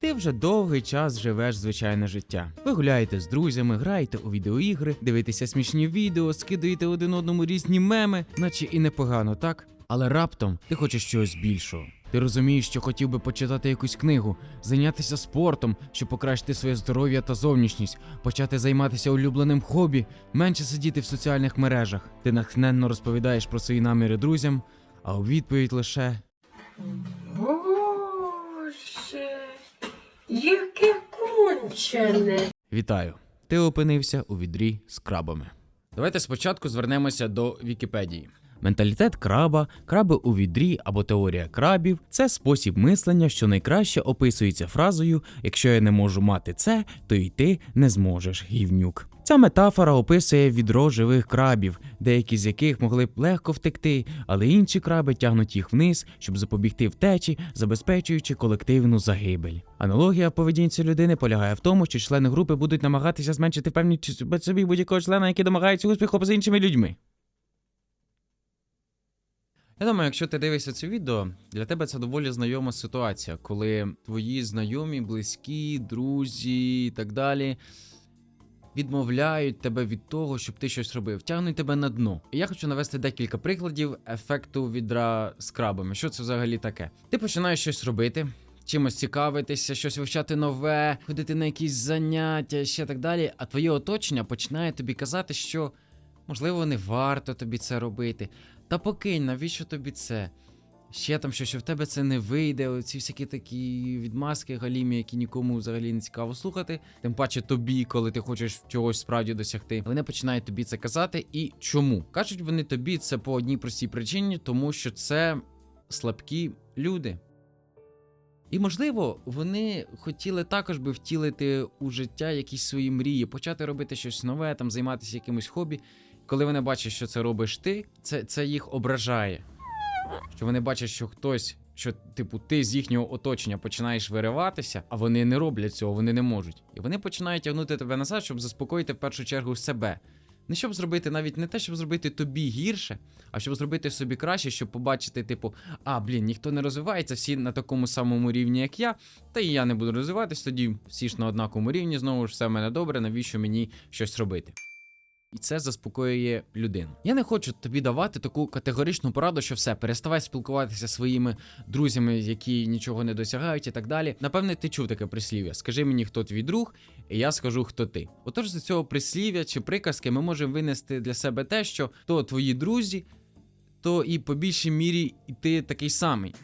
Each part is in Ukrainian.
Ти вже довгий час живеш звичайне життя. Ви гуляєте з друзями, граєте у відеоігри, дивитеся смішні відео, скидаєте один одному різні меми, наче і непогано, так? Але раптом ти хочеш чогось більшого. Ти розумієш, що хотів би почитати якусь книгу, зайнятися спортом, щоб покращити своє здоров'я та зовнішність, почати займатися улюбленим хобі, менше сидіти в соціальних мережах. Ти натхненно розповідаєш про свої наміри друзям, а у відповідь лише яке кончене. Вітаю! Ти опинився у відрі з крабами. Давайте спочатку звернемося до Вікіпедії. Менталітет краба, краби у відрі або теорія крабів це спосіб мислення, що найкраще описується фразою Якщо я не можу мати це, то й ти не зможеш, гівнюк. Ця метафора описує відро живих крабів, деякі з яких могли б легко втекти, але інші краби тягнуть їх вниз, щоб запобігти втечі, забезпечуючи колективну загибель. Аналогія поведінці людини полягає в тому, що члени групи будуть намагатися зменшити впевненість в собі будь-якого члена, який домагається успіху з іншими людьми. Я думаю, якщо ти дивишся це відео, для тебе це доволі знайома ситуація, коли твої знайомі, близькі, друзі і так далі відмовляють тебе від того, щоб ти щось робив, тягнуть тебе на дно. І я хочу навести декілька прикладів ефекту відра з крабами. Що це взагалі таке? Ти починаєш щось робити. Чимось цікавитися, щось вивчати нове, ходити на якісь заняття, ще так далі. А твоє оточення починає тобі казати, що можливо не варто тобі це робити. Та покинь, навіщо тобі це? Ще там щось, що в тебе це не вийде, оці всякі такі відмазки галімі, які нікому взагалі не цікаво слухати. Тим паче тобі, коли ти хочеш чогось справді досягти. Вони починають тобі це казати. І чому? Кажуть вони тобі це по одній простій причині, тому що це слабкі люди. І можливо, вони хотіли також би втілити у життя якісь свої мрії, почати робити щось нове, там займатися якимось хобі. Коли вони бачать, що це робиш ти, це, це їх ображає. Що вони бачать, що хтось, що, типу, ти з їхнього оточення починаєш вириватися, а вони не роблять цього, вони не можуть. І вони починають тягнути тебе назад, щоб заспокоїти в першу чергу себе. Не щоб зробити навіть не те, щоб зробити тобі гірше, а щоб зробити собі краще, щоб побачити, типу, а, блін, ніхто не розвивається, всі на такому самому рівні, як я, та і я не буду розвиватись, тоді всі ж на однаковому рівні, знову ж все в мене добре, навіщо мені щось робити? І це заспокоює людину. Я не хочу тобі давати таку категоричну пораду, що все, переставай спілкуватися зі своїми друзями, які нічого не досягають, і так далі. Напевне, ти чув таке прислів'я. Скажи мені, хто твій друг, і я скажу, хто ти. Отож, з цього прислів'я чи приказки ми можемо винести для себе те, що то твої друзі, то і по більшій мірі і ти такий самий.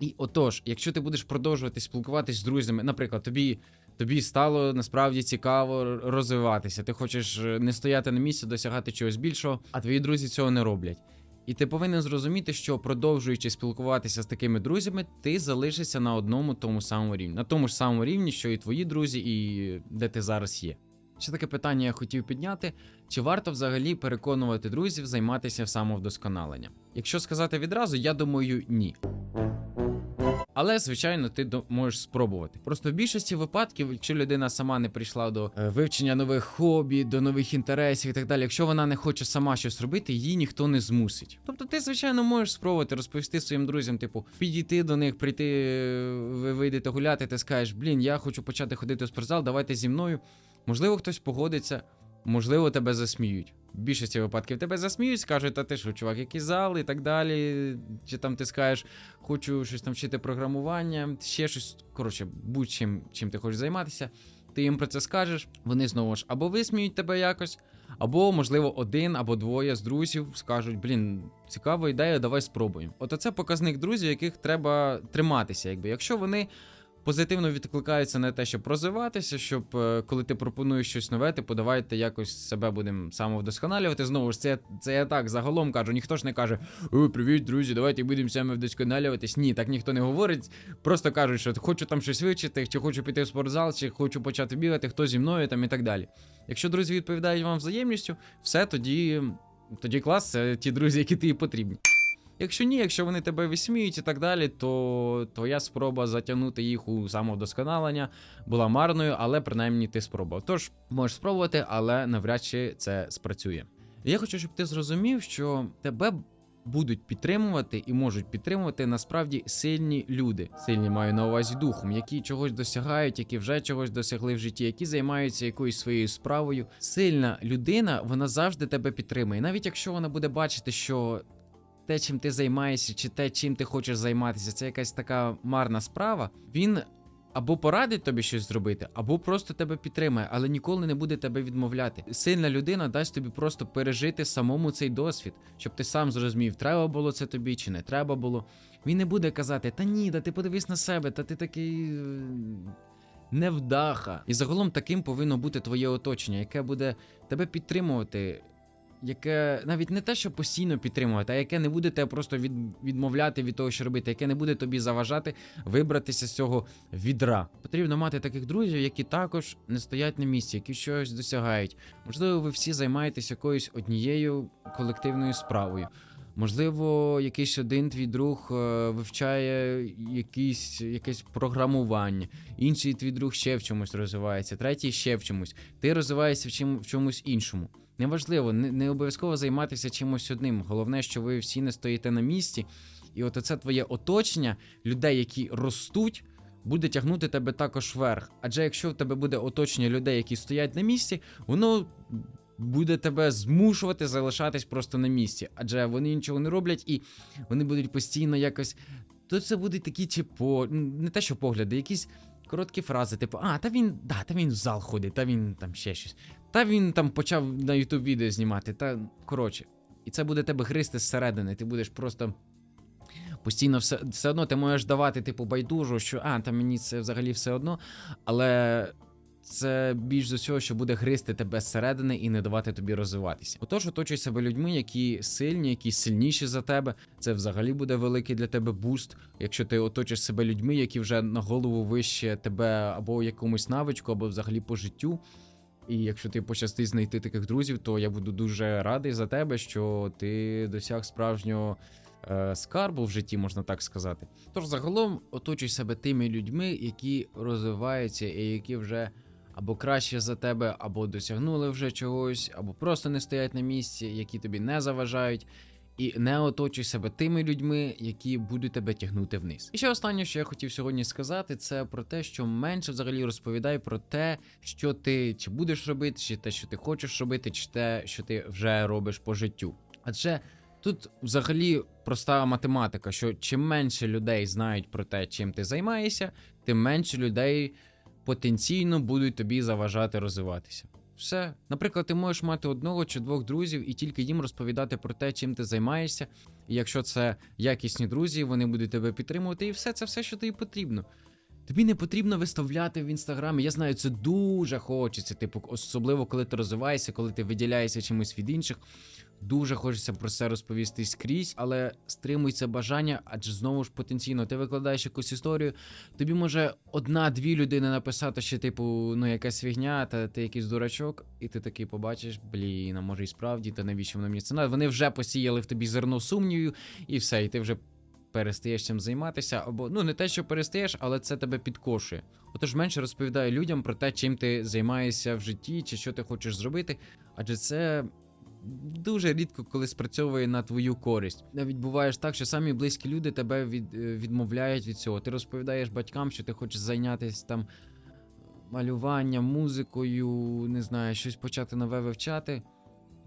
І отож, якщо ти будеш продовжувати спілкуватись з друзями, наприклад, тобі. Тобі стало насправді цікаво розвиватися. Ти хочеш е, не стояти на місці, досягати чогось більшого, а твої друзі цього не роблять. І ти повинен зрозуміти, що продовжуючи спілкуватися з такими друзями, ти залишишся на одному тому самому рівні, на тому ж самому рівні, що і твої друзі, і де ти зараз є. Ще таке питання я хотів підняти: чи варто взагалі переконувати друзів займатися самовдосконаленням? Якщо сказати відразу, я думаю, ні. Але, звичайно, ти можеш спробувати. Просто в більшості випадків, якщо людина сама не прийшла до е, вивчення нових хобі, до нових інтересів і так далі, якщо вона не хоче сама щось робити, її ніхто не змусить. Тобто, ти, звичайно, можеш спробувати розповісти своїм друзям, типу, підійти до них, прийти, е, ви вийдете гуляти, ти скажеш, блін, я хочу почати ходити в спортзал, давайте зі мною. Можливо, хтось погодиться, можливо, тебе засміють. В більшості випадків тебе засміють, скажуть, та ти що, чувак, який зал і так далі. Чи там ти скажеш, хочу щось там вчити програмування, ще щось. Коротше, будь-чим чим ти хочеш займатися. Ти їм про це скажеш, вони знову ж або висміють тебе якось, або, можливо, один або двоє з друзів скажуть: блін, цікава ідея, давай спробуємо. От оце показник друзів, яких треба триматися. Якби якщо вони позитивно відкликаються на те, щоб розвиватися, щоб е, коли ти пропонуєш щось нове, типу давайте якось себе будемо самовдосконалювати. Знову ж це, це я так загалом кажу. Ніхто ж не каже: О, привіт, друзі, давайте будемо самовдосконалюватись. Ні, так ніхто не говорить. Просто кажуть, що хочу там щось вивчити, чи хочу піти в спортзал, чи хочу почати бігати, хто зі мною там і так далі. Якщо друзі відповідають вам взаємністю, все тоді, тоді клас, це ті друзі, які тобі потрібні. Якщо ні, якщо вони тебе висміють і так далі, то твоя спроба затягнути їх у самовдосконалення була марною, але принаймні ти спробував. Тож можеш спробувати, але навряд чи це спрацює. Я хочу, щоб ти зрозумів, що тебе будуть підтримувати і можуть підтримувати насправді сильні люди. Сильні маю на увазі духом, які чогось досягають, які вже чогось досягли в житті, які займаються якоюсь своєю справою. Сильна людина, вона завжди тебе підтримує, навіть якщо вона буде бачити, що. Те, чим ти займаєшся, чи те, чим ти хочеш займатися, це якась така марна справа. Він або порадить тобі щось зробити, або просто тебе підтримає, але ніколи не буде тебе відмовляти. Сильна людина дасть тобі просто пережити самому цей досвід, щоб ти сам зрозумів, треба було це тобі чи не треба було. Він не буде казати: Та ні, та ти подивись на себе, та ти такий. е, Невдаха. І загалом таким повинно бути твоє оточення, яке буде тебе підтримувати, яке навіть не те, що постійно підтримувати, а яке не буде тебе просто від, відмовляти від того, що робити, яке не буде тобі заважати вибратися з цього відра. Потрібно мати таких друзів, які також не стоять на місці, які щось досягають. Можливо, ви всі займаєтесь якоюсь однією колективною справою. Можливо, якийсь один твій друг е, вивчає якийсь, якесь програмування, інший твій друг ще в чомусь розвивається, третій ще в чомусь. Ти розвиваєшся в, чим, в чомусь іншому. Неважливо, не, не обов'язково займатися чимось одним. Головне, що ви всі не стоїте на місці, і от це твоє оточення людей, які ростуть, буде тягнути тебе також вверх. Адже якщо в тебе буде оточення людей, які стоять на місці, воно буде тебе змушувати залишатись просто на місці. Адже вони нічого не роблять і вони будуть постійно якось. То це будуть такі чи по не те, що погляди, якісь короткі фрази, типу, а, та він, да, та він в зал ходить, та він там ще щось. Та він там почав на YouTube відео знімати, та коротше. І це буде тебе гризти зсередини. Ти будеш просто постійно все, все одно ти можеш давати, типу, байдужу, що а, та мені це взагалі все одно. Але це більш за всього, що буде гризти тебе зсередини і не давати тобі розвиватися. Отож, оточуй себе людьми, які сильні, які сильніші за тебе. Це взагалі буде великий для тебе буст. Якщо ти оточиш себе людьми, які вже на голову вище тебе або якомусь навичку, або взагалі по життю. І якщо ти пощастить знайти таких друзів, то я буду дуже радий за тебе, що ти досяг справжнього е, скарбу в житті, можна так сказати. Тож загалом оточуй себе тими людьми, які розвиваються і які вже або краще за тебе, або досягнули вже чогось, або просто не стоять на місці, які тобі не заважають. І не оточуй себе тими людьми, які будуть тебе тягнути вниз. І ще останнє, що я хотів сьогодні сказати, це про те, що менше взагалі розповідай про те, що ти чи будеш робити, чи те, що ти хочеш робити, чи те, що ти вже робиш по життю. Адже тут взагалі проста математика, що чим менше людей знають про те, чим ти займаєшся, тим менше людей потенційно будуть тобі заважати розвиватися. Все. Наприклад, ти можеш мати одного чи двох друзів і тільки їм розповідати про те, чим ти займаєшся. І якщо це якісні друзі, вони будуть тебе підтримувати, і все це все, що тобі потрібно. Тобі не потрібно виставляти в інстаграмі. Я знаю, це дуже хочеться. Типу, особливо коли ти розвиваєшся, коли ти виділяєшся чимось від інших. Дуже хочеться про це розповісти скрізь, але стримуй це бажання, адже знову ж потенційно ти викладаєш якусь історію. Тобі може одна-дві людини написати, що типу, ну якась фігня, та ти якийсь дурачок, і ти такий побачиш, блін, а може і справді, та навіщо воно мені це надо? Вони вже посіяли в тобі зерно сумнівів, і все, і ти вже перестаєш цим займатися, або ну не те, що перестаєш, але це тебе підкошує. Отож менше розповідає людям про те, чим ти займаєшся в житті, чи що ти хочеш зробити, адже це. Дуже рідко коли спрацьовує на твою користь. Навіть буває ж так, що самі близькі люди тебе від, е, відмовляють від цього. Ти розповідаєш батькам, що ти хочеш зайнятися там малюванням, музикою, не знаю, щось почати нове вивчати.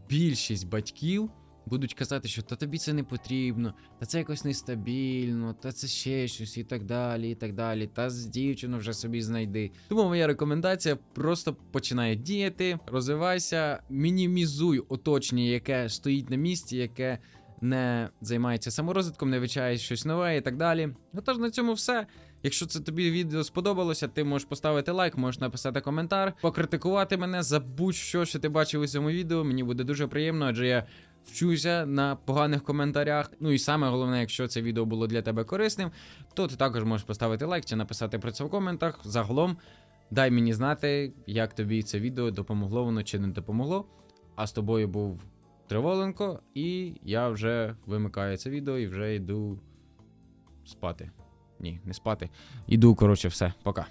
Більшість батьків будуть казати, що та тобі це не потрібно, та це якось нестабільно, та це ще щось і так далі, і так далі. Та з дівчину вже собі знайди. Тому моя рекомендація просто починає діяти, розвивайся, мінімізуй оточення, яке стоїть на місці, яке не займається саморозвитком, не вивчає щось нове і так далі. Отож, на цьому все. Якщо це тобі відео сподобалося, ти можеш поставити лайк, можеш написати коментар, покритикувати мене за будь-що, що ти бачив у цьому відео. Мені буде дуже приємно, адже я вчуся на поганих коментарях. Ну і саме головне, якщо це відео було для тебе корисним, то ти також можеш поставити лайк чи написати про це в коментах. Загалом дай мені знати, як тобі це відео допомогло воно чи не допомогло. А з тобою був Триволенко, і я вже вимикаю це відео і вже йду спати. Ні, не спати. Іду, коротше, все, пока.